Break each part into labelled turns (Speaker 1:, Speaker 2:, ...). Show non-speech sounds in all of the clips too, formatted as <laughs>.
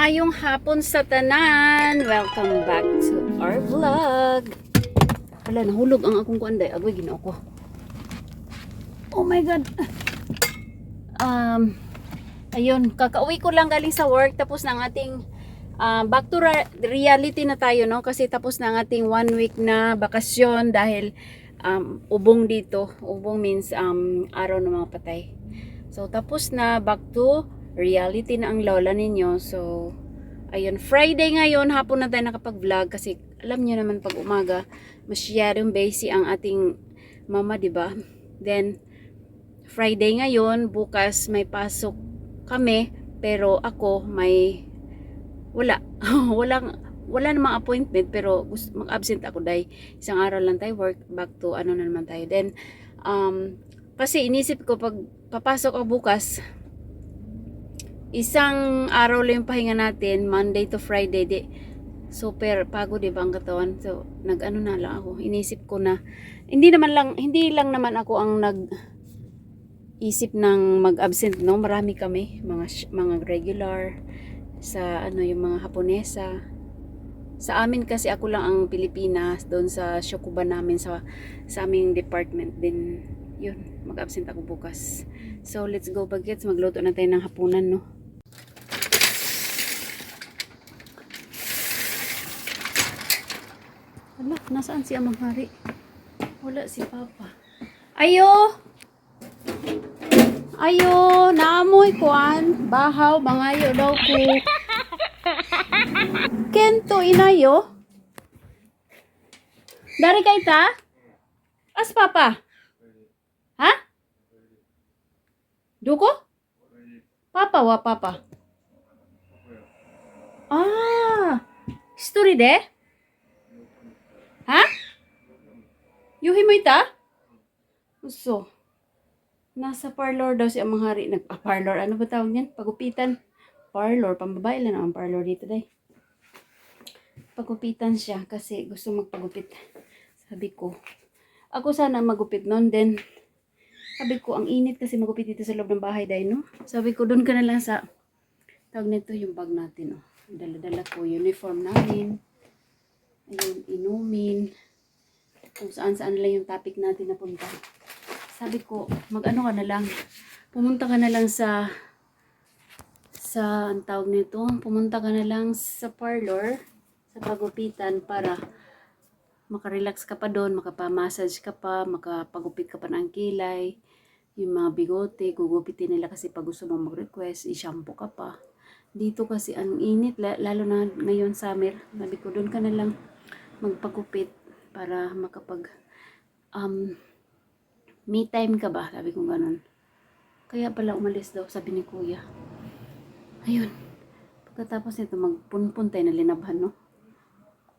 Speaker 1: maayong hapon sa tanan. Welcome back to our vlog. Wala, nahulog ang akong kuanday. Agoy, ginoo ko. Oh my God. Um, ayun, kakauwi ko lang galing sa work. Tapos ang ating ah, back to reality na tayo, no? Kasi tapos na ang ating one week na bakasyon dahil um, ubong dito. Ubong means um, araw ng mga patay. So, tapos na, back to reality na ang lola ninyo. So, ayun, Friday ngayon, hapon na tayo nakapag-vlog kasi alam niyo naman pag umaga, masyadong busy ang ating mama, ba? Then, Friday ngayon, bukas may pasok kami, pero ako may wala. <laughs> Walang wala namang appointment pero mag-absent ako dahil isang araw lang tayo work back to ano na naman tayo. Then um kasi inisip ko pag papasok ako bukas isang araw lang yung pahinga natin Monday to Friday di super pagod di ba ang katawan. So nag-ano na lang ako inisip ko na hindi naman lang hindi lang naman ako ang nag isip ng mag-absent no? Marami kami mga mga regular sa ano yung mga Haponesa sa amin kasi ako lang ang Pilipinas doon sa Shokuba namin sa sa aming department din. Yun mag-absent ako bukas. So let's go bagets magluto na tayo ng hapunan no Hala, nasaan si Amang Hari? Wala si Papa. Ayo! Ayo, naamoy kuan. Bahaw, mangayo daw ko. <laughs> Kento inayo? Dari kay ta? As Papa? Ha? Duko? Papa wa Papa? Ah, story de? Ha? Yuhi mo ita? Uso. Nasa parlor daw si Amang Hari. Nagpa-parlor. Ano ba tawag niyan? Pagupitan. Parlor. Pambabae lang ang parlor dito day. Pagupitan siya kasi gusto magpagupit. Sabi ko. Ako sana magupit noon. Then, sabi ko, ang init kasi magupit dito sa loob ng bahay day, no? Sabi ko, doon ka na lang sa tawag nito yung bag natin, oh. Dala-dala ko uniform namin. Ayun, inumin. Kung saan-saan lang yung topic natin napunta. Sabi ko, mag-ano ka na lang. Pumunta ka na lang sa sa ang tawag nito, pumunta ka na lang sa parlor, sa pagupitan para makarelax ka pa doon, makapamassage ka pa, makapagupit ka pa ng kilay, yung mga bigote, gugupitin nila kasi pag gusto mo mag-request, i-shampoo ka pa. Dito kasi ang init, la- lalo na ngayon summer, sabi ko doon ka na lang magpagupit para makapag um, me time ka ba? Sabi ko ganun. Kaya pala umalis daw, sabi ni kuya. Ayun. Pagkatapos nito, magpunpun tayo na linabhan, no?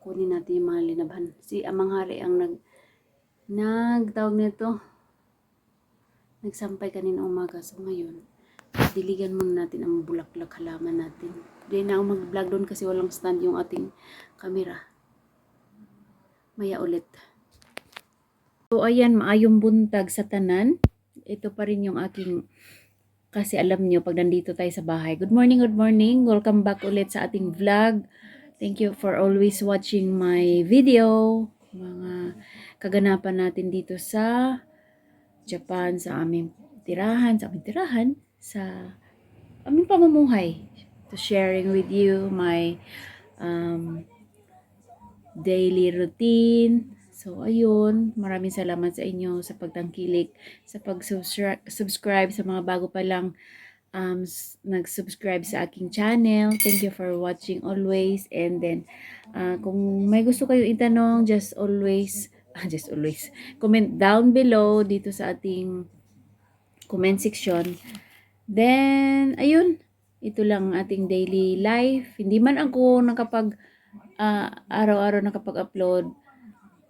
Speaker 1: Kunin natin yung mga linabhan. Si Amang Hari ang nag, nagtawag nito. Nagsampay kanina umaga. So ngayon, diligan muna natin ang bulaklak halaman natin. Hindi na ako mag-vlog doon kasi walang stand yung ating camera. Maya ulit. So ayan, maayong buntag sa tanan. Ito pa rin yung aking kasi alam nyo, pag nandito tayo sa bahay. Good morning, good morning. Welcome back ulit sa ating vlog. Thank you for always watching my video. Mga kaganapan natin dito sa Japan, sa aming tirahan, sa aming tirahan, sa aming pamumuhay. To sharing with you my um, daily routine. So, ayun. Maraming salamat sa inyo sa pagtangkilik, sa pag-subscribe sa mga bago pa lang um, nag-subscribe sa aking channel. Thank you for watching always. And then, uh, kung may gusto kayo itanong, just always, <laughs> ah, just always, comment down below dito sa ating comment section. Then, ayun. Ito lang ang ating daily life. Hindi man ako nakapag ah, araw-araw nakapag-upload.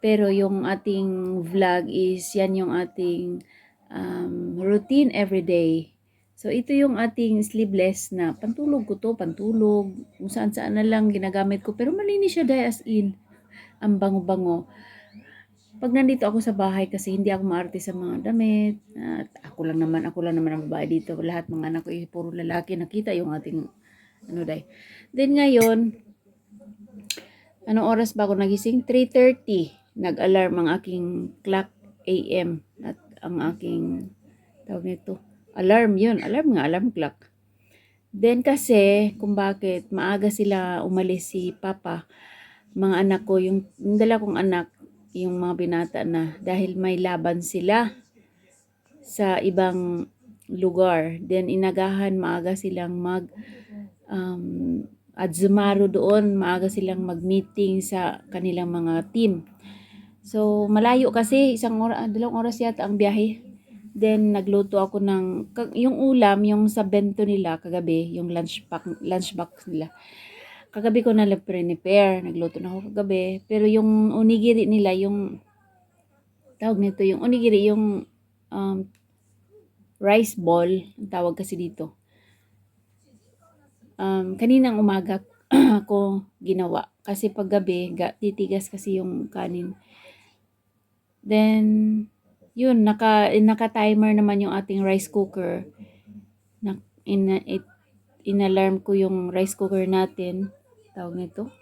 Speaker 1: Pero yung ating vlog is yan yung ating um, routine everyday. So ito yung ating sleeveless na pantulog ko to, pantulog. Kung saan saan na lang ginagamit ko. Pero malinis siya dahil as in. Ang bango-bango. Pag nandito ako sa bahay kasi hindi ako maarte sa mga damit. At ako lang naman, ako lang naman ang babae dito. Lahat mga anak ko eh, puro lalaki. Nakita yung ating ano day. Then ngayon, anong oras ba ako nagising? 3.30. Nag-alarm ang aking clock AM at ang aking tawag nito. Alarm yun. Alarm nga, alarm clock. Then kasi, kung bakit maaga sila umalis si Papa, mga anak ko, yung, yung dala kong anak, yung mga binata na, dahil may laban sila sa ibang lugar. Then inagahan, maaga silang mag um, adzumaro doon, maaga silang mag-meeting sa kanilang mga team. So, malayo kasi, isang oras, dalawang oras yata ang biyahe. Then, nagluto ako ng, yung ulam, yung sa bento nila kagabi, yung lunch pack, lunch box nila. Kagabi ko na prepare, nagluto na ako kagabi. Pero yung onigiri nila, yung, tawag nito, yung onigiri, yung um, rice ball, ang tawag kasi dito. Um, kaninang umaga <clears throat> ako ginawa. Kasi paggabi, ga, titigas kasi yung kanin. Then, yun, naka, naka-timer naman yung ating rice cooker. Na, in, it, in-alarm ko yung rice cooker natin. Tawag nito.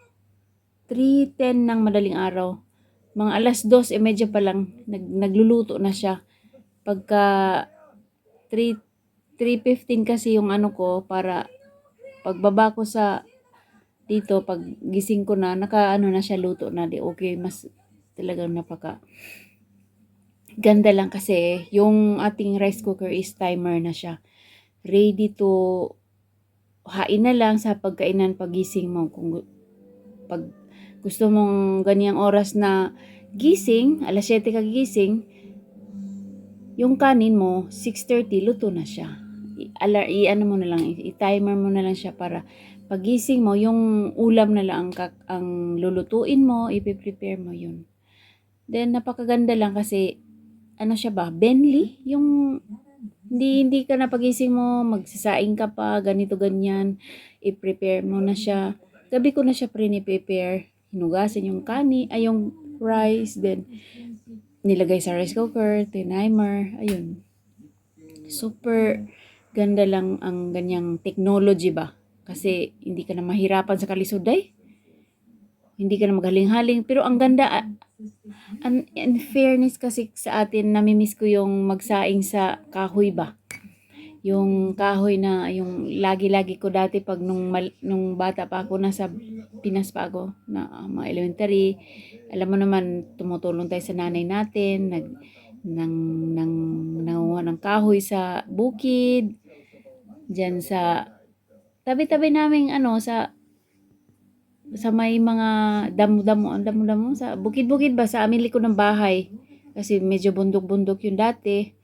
Speaker 1: 3.10 ng madaling araw. Mga alas 2, eh medyo pa lang, nag, nagluluto na siya. Pagka 3, 3.15 kasi yung ano ko, para pagbaba ko sa dito, pag gising ko na, naka ano na siya, luto na. Di okay, mas talagang napaka ganda lang kasi yung ating rice cooker is timer na siya. Ready to hain na lang sa pagkainan pagising mo. Kung pag gusto mong ganyang oras na gising, alas 7 ka gising, yung kanin mo, 6.30, luto na siya. Alar, i ano mo na lang, i-timer mo na lang siya para pagising mo, yung ulam na lang ang, kak- ang lulutuin mo, ipiprepare mo yun. Then, napakaganda lang kasi, ano siya ba, Benly? Yung, hindi, hindi ka na pagising mo, magsasaing ka pa, ganito, ganyan, i-prepare mo na siya. Gabi ko na siya pre-prepare, hinugasan yung kani, ay yung rice, then, nilagay sa rice cooker, tinimer, ayun. Super ganda lang ang ganyang technology ba? Kasi hindi ka na mahirapan sa kalisuday. Hindi ka na maghaling-haling. Pero ang ganda, ah, an, in fairness kasi sa atin, namimiss ko yung magsaing sa kahoy ba? Yung kahoy na, yung lagi-lagi ko dati pag nung, mal, nung bata pa ako, nasa Pinas pa ako, na ah, mga elementary, alam mo naman, tumutulong tayo sa nanay natin, nag, nang, nang, nanguha ng kahoy sa bukid, dyan sa, tabi-tabi naming ano, sa, sa may mga damo-damo, ang damo-damo, sa bukid-bukid ba, sa amin likod ng bahay. Kasi medyo bundok-bundok yung dati.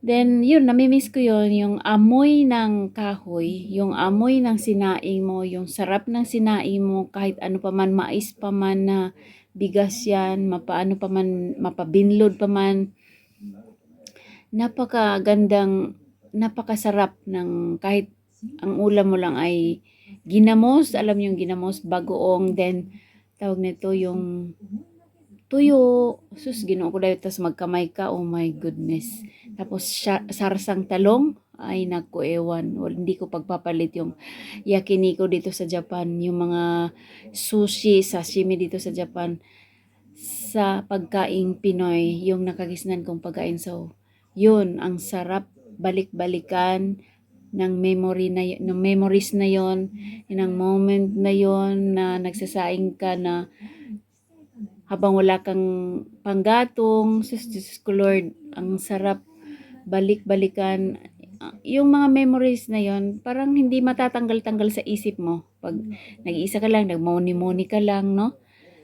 Speaker 1: Then, yun, namimiss ko yun, yung amoy ng kahoy, yung amoy ng sinaing mo, yung sarap ng sinaing mo, kahit ano pa man, mais pa man na bigas yan, mapaano pa man, mapabinlod pa man. Napakagandang, napakasarap ng kahit ang ulam mo lang ay ginamos, alam yung ginamos, bagoong, then tawag nito yung tuyo, sus, ginoo ko dahil, tapos magkamay ka, oh my goodness. Tapos sarsang talong, ay naku, ewan, Wal- hindi ko pagpapalit yung yakiniko dito sa Japan, yung mga sushi, sashimi dito sa Japan, sa pagkaing Pinoy, yung nakagisnan kong pagkain. So, yun, ang sarap balik-balikan ng memory na ng memories na yon ng moment na yon na nagsasaing ka na habang wala kang panggatong, sus, ko Lord, ang sarap balik-balikan. Ah, Yung mga memories na yon parang hindi matatanggal-tanggal sa isip mo. Pag nag-iisa ka lang, nagmoni-moni ka lang, no?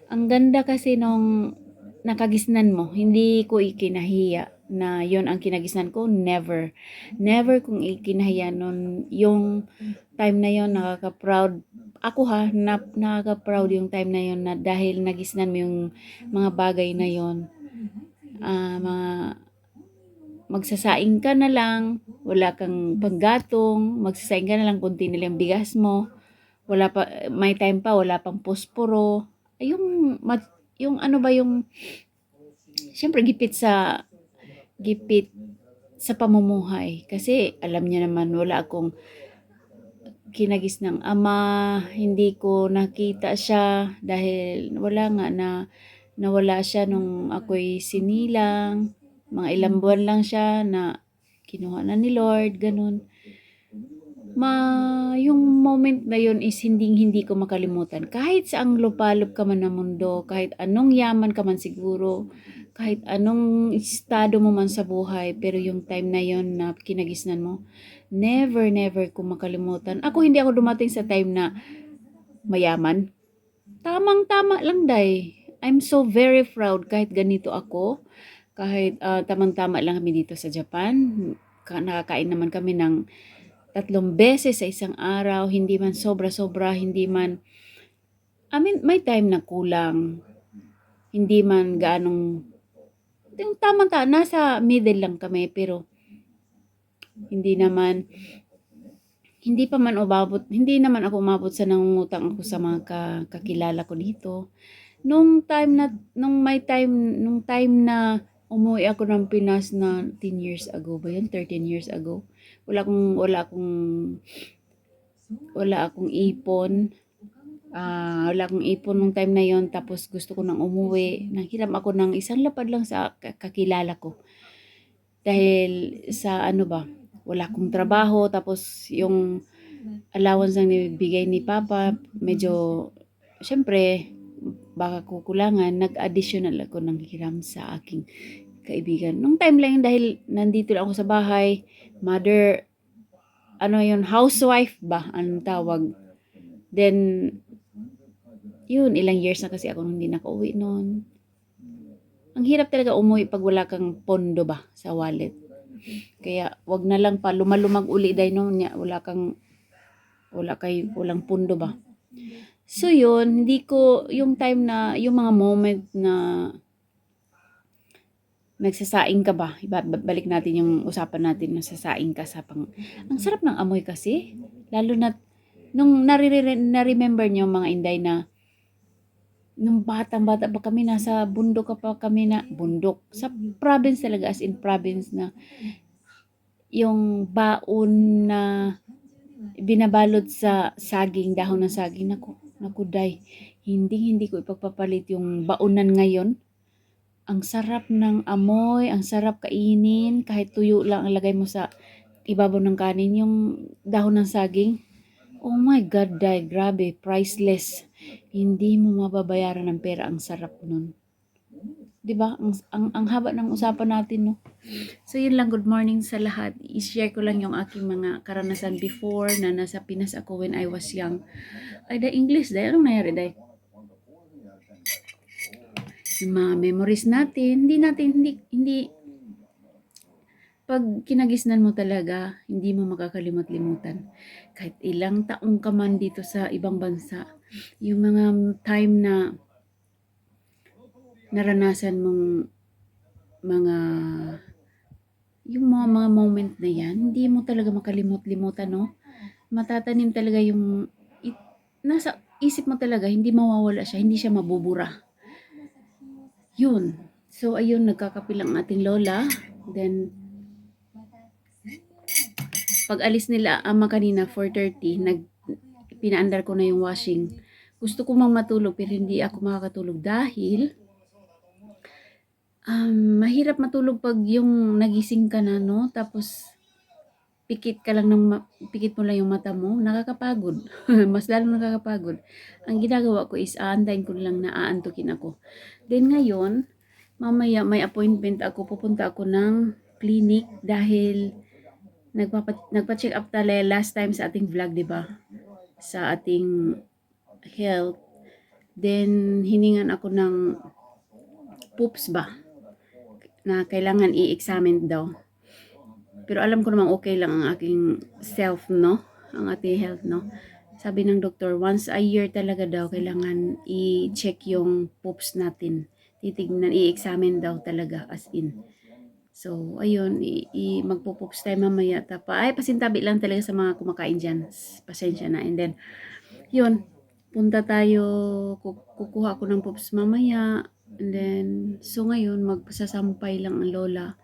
Speaker 1: Ang ganda kasi nung nakagisnan mo, hindi ko ikinahiya na yon ang kinagisnan ko, never. Never kong ikinahiya nun, yung time na yon nakaka-proud. Ako ha, na, nakaka-proud yung time na yon na dahil nagisnan mo yung mga bagay na yon. Ah, mga magsasaing ka na lang, wala kang panggatong, magsasaing ka na lang kunti na lang bigas mo. Wala pa may time pa wala pang posporo. Yung yung ano ba yung Siyempre gipit sa gipit sa pamumuhay kasi alam niya naman wala akong kinagis ng ama, hindi ko nakita siya dahil wala nga na nawala siya nung ako'y sinilang. Mga ilang buwan lang siya na kinuha na ni Lord, ganun. Ma, yung moment na yun is hindi hindi ko makalimutan. Kahit saang lupalop ka man ng mundo, kahit anong yaman ka man siguro, kahit anong estado mo man sa buhay, pero yung time na yon na kinagisnan mo, never, never ko makalimutan. Ako hindi ako dumating sa time na mayaman. Tamang-tama lang, day. I'm so very proud kahit ganito ako. Kahit ah, tamang-tama lang kami dito sa Japan. Ka- nakakain naman kami ng tatlong beses sa isang araw. Hindi man sobra-sobra, hindi man... I mean, may time na kulang. Hindi man ganong... Yung tamang-tama, nasa middle lang kami, pero hindi naman hindi pa man umabot, hindi naman ako umabot sa nangungutang ako sa mga ka- kakilala ko dito. Nung time na, nung may time, nung time na umuwi ako ng Pinas na 10 years ago ba yun? 13 years ago. Wala akong, wala akong, wala akong ipon. Ah, wala akong ipon nung time na yon tapos gusto ko nang umuwi. Nanghiram ako ng isang lapad lang sa ka- kakilala ko. Dahil sa ano ba, wala akong trabaho tapos yung allowance na nibigay ni Papa medyo syempre baka kukulangan nag-additional ako ng hiram sa aking kaibigan nung time lang dahil nandito lang ako sa bahay mother ano yun housewife ba anong tawag then yun ilang years na kasi ako nung hindi nakauwi noon ang hirap talaga umuwi pag wala kang pondo ba sa wallet kaya wag na lang pa lumalumag uli dahil no niya wala kang wala kay walang pundo ba. So yun, hindi ko yung time na yung mga moment na nagsasaing ka ba? Balik natin yung usapan natin na sasaing ka sa pang Ang sarap ng amoy kasi. Lalo na nung na-remember niyo mga inday na nung batang-bata pa kami nasa bundok pa kami na bundok. Sa province talaga as in province na yung baon na binabalot sa saging dahon ng saging. Naku naku day. Hindi hindi ko ipagpapalit yung baonan ngayon. Ang sarap ng amoy ang sarap kainin. Kahit tuyo lang ang lagay mo sa ibabaw ng kanin yung dahon ng saging. Oh my god day. Grabe priceless hindi mo mababayaran ng pera ang sarap nun 'di ba ang, ang ang haba ng usapan natin no So yun lang, good morning sa lahat. I-share ko lang yung aking mga karanasan before na nasa Pinas ako when I was young. Ay, da English, dahil anong nangyari, dahil? Yung mga memories natin, hindi natin, hindi, hindi, pag kinagisnan mo talaga, hindi mo makakalimot-limutan. Kahit ilang taong ka man dito sa ibang bansa, yung mga time na naranasan mong mga yung mga, mga moment na yan, hindi mo talaga makalimot-limutan, no? Matatanim talaga yung, it, nasa isip mo talaga, hindi mawawala siya, hindi siya mabubura. Yun. So, ayun, nagkakapilang ating lola. Then, pag alis nila, ama kanina, 4.30, nag, pinaandar ko na yung washing. Gusto ko mang matulog, pero hindi ako makakatulog dahil, um, mahirap matulog pag yung nagising ka na, no? Tapos, pikit ka lang ng, pikit mo lang yung mata mo, nakakapagod. <laughs> Mas lalo nakakapagod. Ang ginagawa ko is, aantayin ko lang na aantukin ako. Then ngayon, mamaya may appointment ako, pupunta ako ng clinic dahil nagpapa, nagpa-check up tayo last time sa ating vlog, di ba? Sa ating health. Then, hiningan ako ng poops ba? na kailangan i-examine daw. Pero alam ko namang okay lang ang aking self, no? Ang ating health, no? Sabi ng doktor, once a year talaga daw kailangan i-check yung poops natin. Titignan, i-examine daw talaga as in. So, ayun, i, i magpo-poops tayo mamaya. Tapa, ay, pasintabi lang talaga sa mga kumakain dyan. Pasensya na. And then, yun, punta tayo, ku- kukuha ako ng poops mamaya. And then, so ngayon, magsasampay lang ang lola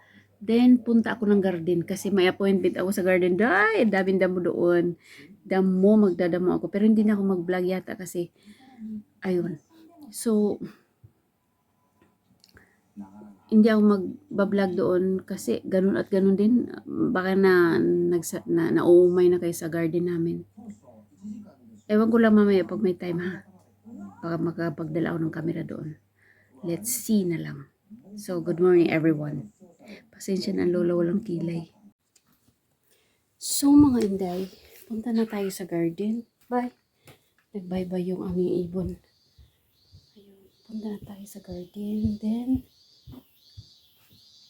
Speaker 1: Then, punta ako ng garden kasi may appointment ako sa garden. Ay, daming damo doon. Damo, magdadamo ako. Pero hindi na ako mag-vlog yata kasi, ayun. So, hindi ako mag-vlog doon kasi ganun at ganun din. Baka na, nagsa, na nauumay na kayo sa garden namin. Ewan ko lang mamaya pag may time ha. Baka makapagdala ako ng camera doon. Let's see na lang. So, good morning everyone. Pasensya na lolo walang kilay. So, mga inday, punta na tayo sa garden. Bye. Nag-bye-bye yung aming ibon. Ayun, punta na tayo sa garden. Then,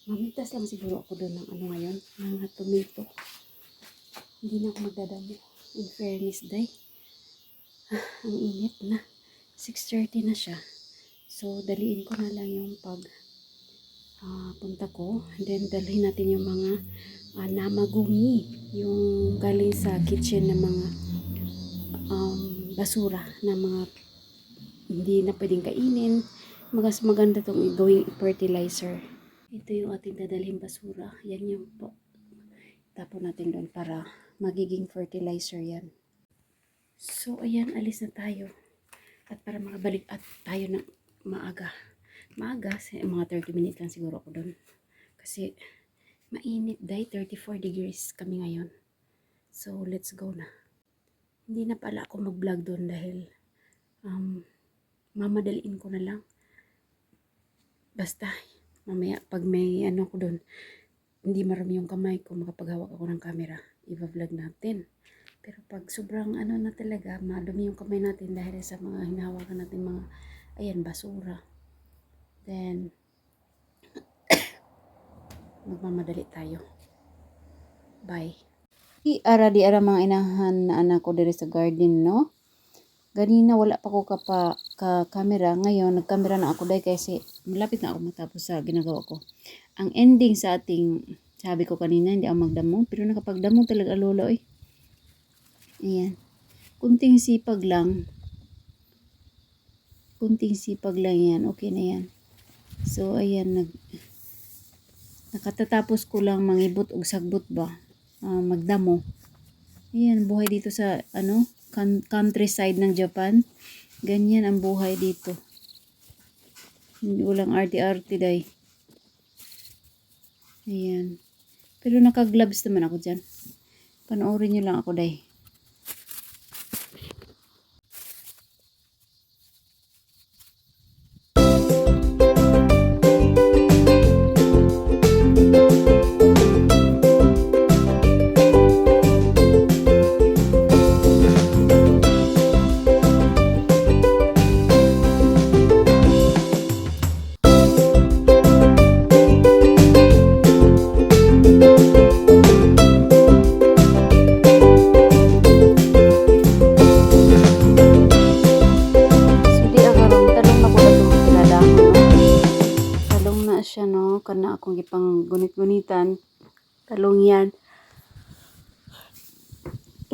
Speaker 1: Mamitas lang siguro ako doon ng ano ngayon, mga tomato. Hindi na ako magdadamo. In fairness, day. Ang init na. 6.30 na siya. So, daliin ko na lang yung pag ah, punta ko. Then, dalhin natin yung mga ah, namagumi. Yung galing sa kitchen na mga um, basura na mga hindi na pwedeng kainin. Magas maganda itong gawing fertilizer. Ito yung ating dadalhin basura. Yan yung po. Tapon natin doon para magiging fertilizer yan. So, ayan, alis na tayo. At para makabalik at tayo ng maaga. Maaga, mga 30 minutes lang siguro ako doon. Kasi, mainit day, 34 degrees kami ngayon. So, let's go na. Hindi na pala ako mag-vlog doon dahil um, mamadaliin ko na lang. Basta, mamaya pag may ano ko doon, hindi marami yung kamay ko, makapaghawak ako ng camera, i-vlog natin. Pero pag sobrang ano na talaga, madumi yung kamay natin dahil sa mga hinahawakan natin mga, ayan, basura. Then, <coughs> magmamadali tayo. Bye. Di ara di ara mga inahan na anak ko diri sa garden no. Ganina wala pa ko ka pa ka camera ngayon nagkamera na ako dahil kasi malapit na ako matapos sa ginagawa ko. Ang ending sa ating sabi ko kanina hindi ako magdamo pero nakapagdamo talaga lolo eh. Ayan. Kunting sipag lang. Kunting sipag lang yan. Okay na yan. So ayan nag nakatatapos ko lang mangibot og sagbot ba ah, magdamo. Ayan, buhay dito sa ano, countryside ng Japan. Ganyan ang buhay dito. Walang arte-arte day. Ayan. Pero naka-gloves naman ako dyan. Panoorin nyo lang ako day.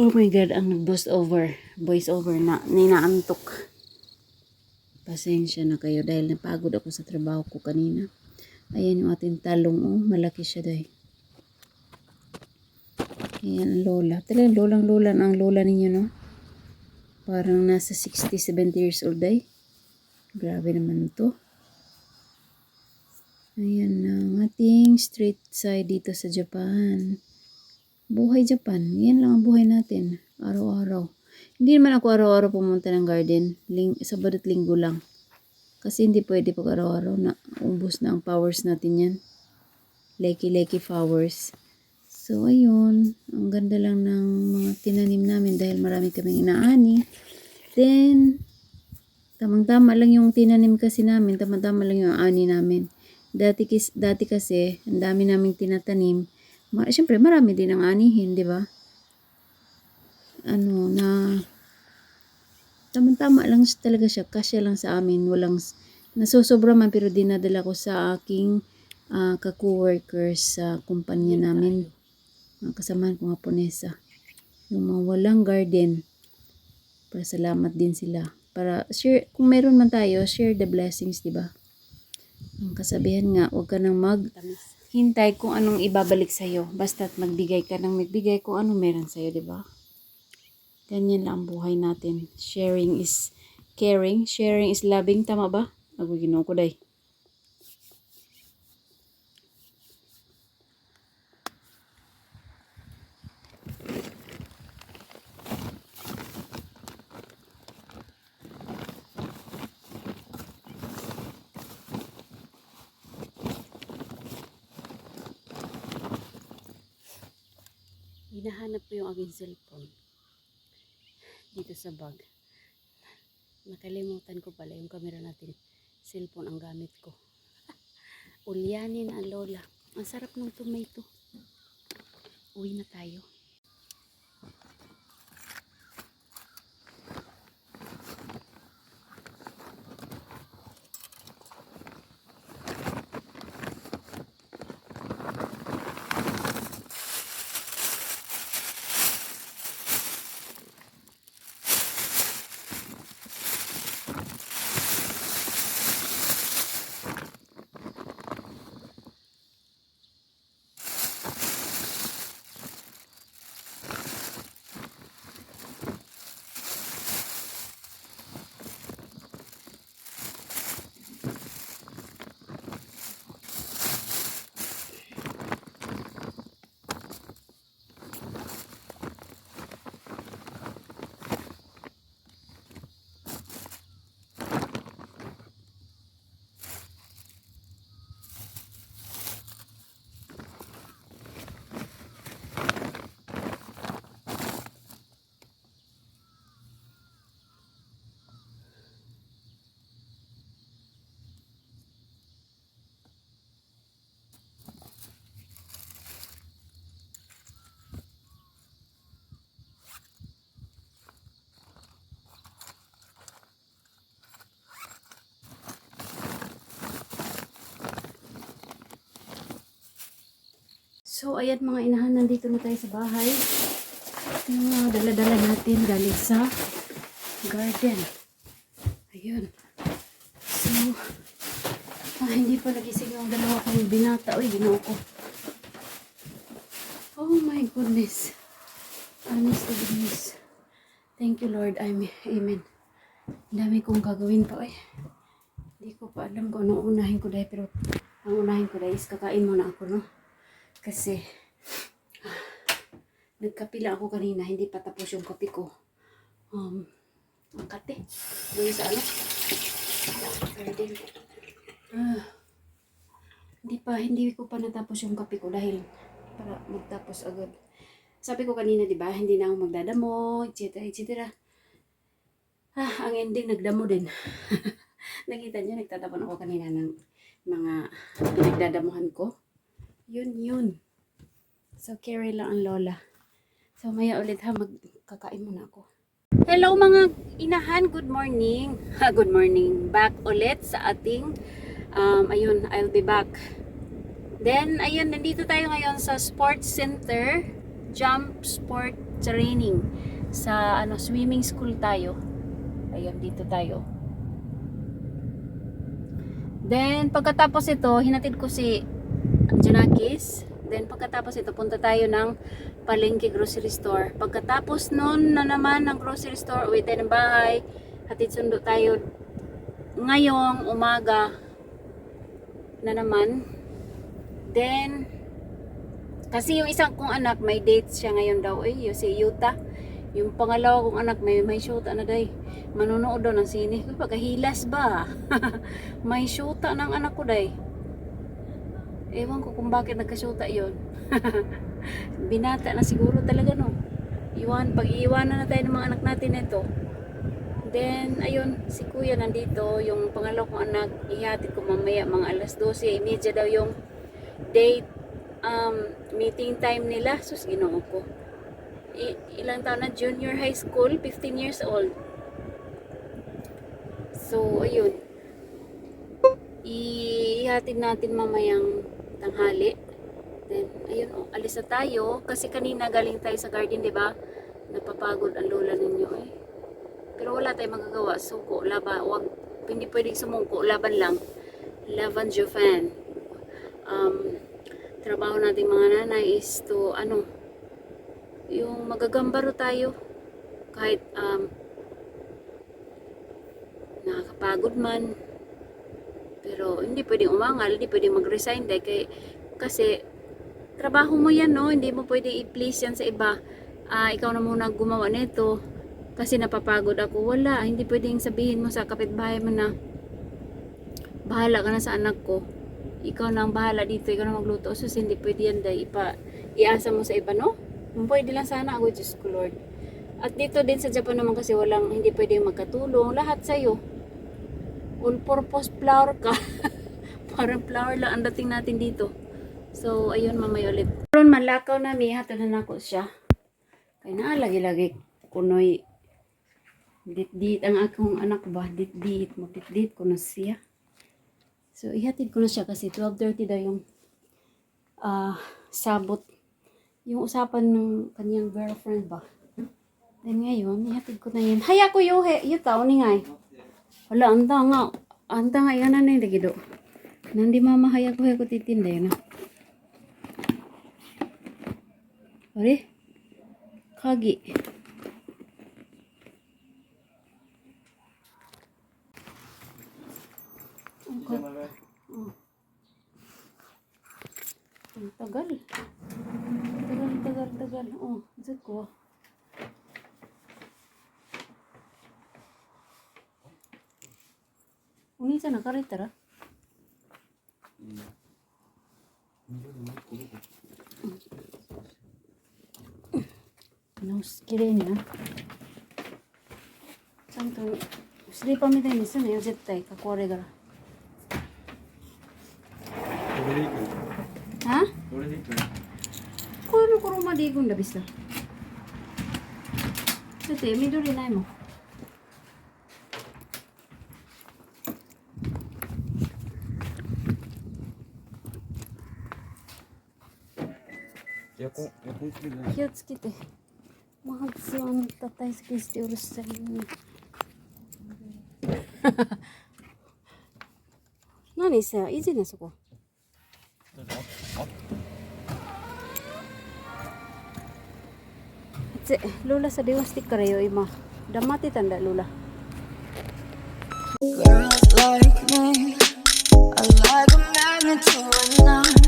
Speaker 1: Oh my god, ang nag-voice over, voice over na ninaantok. Pasensya na kayo dahil napagod ako sa trabaho ko kanina. Ayan yung ating talong oh, malaki siya dahil. Ayan lola. Talagang lolang lola ang lola ninyo no. Parang nasa 60, 70 years old ay. Grabe naman to. Ayan na ang ating street side dito sa Japan. Buhay Japan. Yan lang ang buhay natin. Araw-araw. Hindi naman ako araw-araw pumunta ng garden. Ling Sabado at linggo lang. Kasi hindi pwede pag araw-araw na ubos na ang powers natin yan. Leki-leki powers. So, ayun. Ang ganda lang ng mga tinanim namin dahil marami kaming inaani. Then, tamang-tama lang yung tinanim kasi namin. Tamang-tama lang yung ani namin. Dati, dati kasi, ang dami naming tinatanim. Ma, Siyempre, marami din ang anihin, di ba? Ano, na tamang-tama lang talaga siya. Kasya lang sa amin. Walang, nasusobra man pero dinadala ko sa aking ah, ka-coworkers sa kumpanya namin. Mga kasamahan ko nga po Nessa. Yung mga walang garden. Para salamat din sila. Para share, kung meron man tayo, share the blessings, di ba? Ang kasabihan nga, huwag ka nang mag hintay kung anong ibabalik sa'yo. Basta't magbigay ka ng magbigay kung anong meron sa'yo, di ba? Ganyan lang ang buhay natin. Sharing is caring. Sharing is loving. Tama ba? Naguginaw ko day. Hinahanap ko yung aking cellphone. Dito sa bag. Nakalimutan ko pala yung camera natin. Cellphone ang gamit ko. <laughs> Ulyanin ang lola. Ang sarap ng tomato. Uwi na tayo. So, ayan mga inahan, nandito na tayo sa bahay. Yung mga dala-dala natin galing sa garden. Ayun. So, ah, hindi pa nagising yung dalawa kong binata. Uy, ginoo ko. Oh my goodness. Honest to goodness. Thank you Lord. Amen. Amen. Dami kong gagawin pa. Uy. Hindi ko pa alam kung anong unahin ko dahil. Pero ang unahin ko dahil is kakain muna ako, no? Kasi, <sighs> ah, nagkape lang ako kanina, hindi pa tapos yung kape ko. Um, ang kate. Doon sa ano? Garden. Ah, hindi pa, hindi ko pa natapos yung kape ko dahil para magtapos agad. Sabi ko kanina, di ba, hindi na ako magdadamo, etc. etc. Ah, ang ending, nagdamo din. <laughs> Nakita niyo, nagtatapon ako kanina ng mga pinagdadamuhan ko. Yun, yun. So, carry lang ang lola. So, maya ulit ha, magkakain muna ako. Hello mga inahan, good morning. Ha, <laughs> good morning. Back ulit sa ating, um, ayun, I'll be back. Then, ayun, nandito tayo ngayon sa Sports Center, Jump Sport Training. Sa, ano, swimming school tayo. Ayun, dito tayo. Then, pagkatapos ito, hinatid ko si Junakis. Then pagkatapos ito, punta tayo ng Palengke Grocery Store. Pagkatapos nun na naman ng grocery store, uwi tayo ng bahay. Hatid sundo tayo ngayong umaga na naman. Then, kasi yung isang kong anak, may dates siya ngayon daw. Eh, yung si Yuta. Yung pangalawa kong anak, may, may shoot, ano day. Manunood daw ng sine. Pagkahilas ba? <laughs> may shoota ng anak ko day. Ewan ko kung bakit nagkasyuta yon. <laughs> Binata na siguro talaga no. Iwan, pag-iiwanan na tayo ng mga anak natin ito. Then, ayun, si kuya nandito, yung pangalaw kong anak, ihatid ko mamaya mga alas 12, imedya daw yung date, um, meeting time nila. Sus, ginoo ko. I- ilang taon na junior high school, 15 years old. So, ayun. Ihatid natin mamayang tanghali. Then, ayun, oh, alis na tayo. Kasi kanina galing tayo sa garden, di ba? Napapagod ang lola ninyo eh. Pero wala tayong magagawa. Suko, laba, wag, hindi pwedeng sumungko, laban lang. Laban Jofan. Um, trabaho natin mga nanay is to ano, yung magagambaro tayo kahit um, nakakapagod man pero hindi pwedeng umangal, hindi pwedeng mag-resign dahil kay, kasi trabaho mo yan no, hindi mo pwedeng i-please yan sa iba. Ah, ikaw na muna gumawa nito kasi napapagod ako. Wala, hindi pwedeng sabihin mo sa kapitbahay mo na bahala ka na sa anak ko. Ikaw na ang bahala dito, ikaw na magluto. So, hindi pwede yan dahil ipa, iasa mo sa iba, no? Pwede lang sana ako, Diyos ko Lord. At dito din sa Japan naman kasi walang, hindi pwedeng magkatulong. Lahat sa'yo all-purpose flower ka. <laughs> Parang flower lang ang dating natin dito. So, ayun mamaya ulit. Karon malakaw na mi hatod na nako siya. Kay na lagi-lagi kunoy dit-dit ang akong anak ba dit-dit mo dit-dit ko na siya. So, ihatid ko na siya kasi 12.30 daw yung ah sabot yung usapan ng kanyang girlfriend ba. Then ngayon, ihatid ko na yun. Haya ko yuhe, yuta, ni ngay. Wala, anta nga. Anta nga, yan na na yung. Nandi mama haya ko haya ko titinda yun. Ore? Kagi. Oh. Ang tagal. Tagal, tagal, tagal. Oh, dito ko. お兄ちゃんのかったら、うん、直し綺麗に
Speaker 2: な。ちゃんとスリーパーみたいに
Speaker 1: すのよ絶対かっ
Speaker 2: こ悪いかられで行く
Speaker 1: あ？これで行くこれま
Speaker 2: で行くんだビスタ。だって緑ないもん。
Speaker 1: 気をつけて。もう発音たたいすきしてうるさいね。何さ、以前ねそこ。Tse, <laughs> Lula sa diwastik karayo ima. Damati tanda Lula.
Speaker 3: Girls like me are like a magnet to a nun.